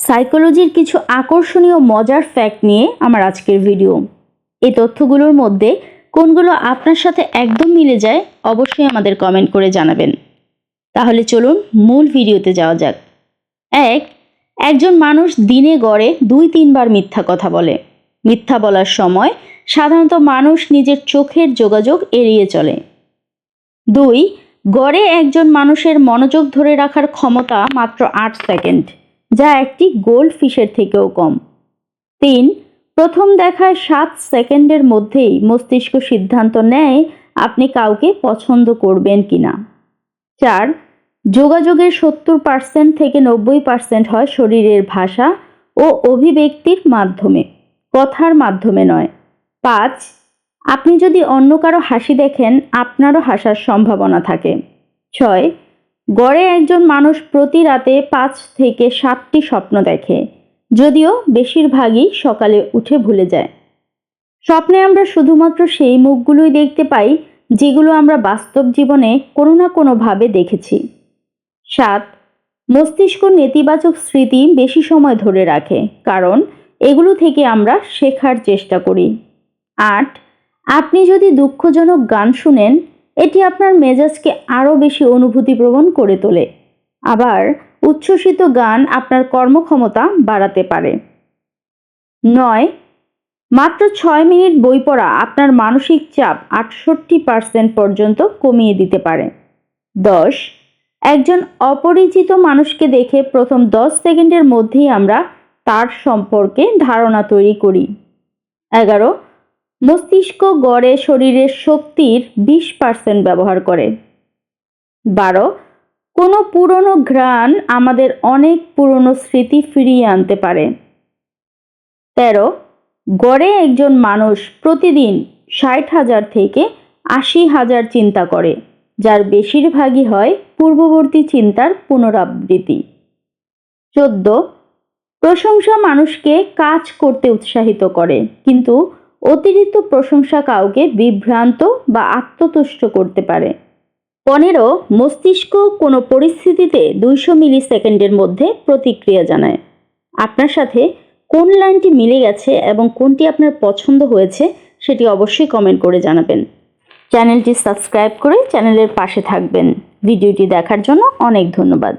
সাইকোলজির কিছু আকর্ষণীয় মজার ফ্যাক্ট নিয়ে আমার আজকের ভিডিও এই তথ্যগুলোর মধ্যে কোনগুলো আপনার সাথে একদম মিলে যায়, অবশ্যই আমাদের কমেন্ট করে জানাবেন। তাহলে চলুন মূল ভিডিওতে যাওয়া যাক। এক, একজন মানুষ দিনে গড়ে দুই, তিনবার মিথ্যা কথা বলে। মিথ্যা বলার সময় সাধারণত মানুষ নিজের চোখের যোগাযোগ এড়িয়ে চলে। দুই, গড়ে একজন মানুষের মনোযোগ ধরে রাখার ক্ষমতা মাত্র আট সেকেন্ড যা একটি গোল্ড ফিশের থেকেও কম। তিন, প্রথম দেখায় সাত সেকেন্ডের মধ্যেই মস্তিষ্ক সিদ্ধান্ত নেয় আপনি কাউকে পছন্দ করবেন কিনা। চার, যোগাযোগের সত্তর পার্সেন্ট থেকে নব্বই পার্সেন্ট হয় শরীরের ভাষা ও অভিব্যক্তির মাধ্যমে, কথার মাধ্যমে নয়। পাঁচ, আপনি যদি অন্য কারও হাসি দেখেন, আপনারও হাসার সম্ভাবনা থাকে। ছয় গড়ে একজন মানুষ প্রতি রাতে পাঁচ থেকে সাতটি স্বপ্ন দেখে, যদিও বেশিরভাগই সকালে উঠে ভুলে যায়। স্বপ্নে আমরা শুধুমাত্র সেই মুখগুলোই দেখতে পাই, যেগুলো আমরা বাস্তব জীবনে কোনো না কোনোভাবে দেখেছি। সাত, মস্তিষ্ক নেতিবাচক স্মৃতি বেশি সময় ধরে রাখে, কারণ এগুলো থেকে আমরা শেখার চেষ্টা করি। আট, আপনি যদি দুঃখজনক গান শুনেন এটি আপনার মেজাজকে আরও বেশি অনুভূতিপ্রবণ করে তোলে। আবার উচ্ছ্বসিত গান আপনার কর্মক্ষমতা বাড়াতে পারে। নয়, মাত্র ছয় মিনিট বই পড়া আপনার মানসিক চাপ আটষট্টি পার্সেন্ট পর্যন্ত কমিয়ে দিতে পারে। দশ, একজন অপরিচিত মানুষকে দেখে প্রথম দশ সেকেন্ডের মধ্যেই আমরা তার সম্পর্কে ধারণা তৈরি করি। এগারো মস্তিষ্ক গড়ে শরীরের শক্তির বিশ পার্সেন্ট ব্যবহার করে। বারো, কোনো পুরনো ঘ্রাণ আমাদের অনেক পুরনো স্মৃতি ফিরিয়ে আনতে পারে। তেরো, গড়ে একজন মানুষ প্রতিদিন ষাট হাজার থেকে আশি হাজার চিন্তা করে, যার বেশিরভাগই হয় পূর্ববর্তী চিন্তার পুনরাবৃত্তি। চোদ্দ, প্রশংসা মানুষকে কাজ করতে উৎসাহিত করে, কিন্তু অতিরিক্ত প্রশংসা কাউকে বিভ্রান্ত বা আত্মতুষ্ট করতে পারে। পনেরো, মস্তিষ্ক কোনো পরিস্থিতিতে দুইশো মিলি সেকেন্ডের মধ্যে প্রতিক্রিয়া জানায়। আপনার সাথে কোন লাইনটি মিলে গেছে এবং কোনটি আপনার পছন্দ হয়েছে সেটি অবশ্যই কমেন্ট করে জানাবেন। চ্যানেলটি সাবস্ক্রাইব করে চ্যানেলের পাশে থাকবেন। ভিডিওটি দেখার জন্য অনেক ধন্যবাদ।